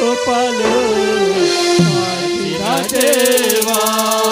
Gopal Deba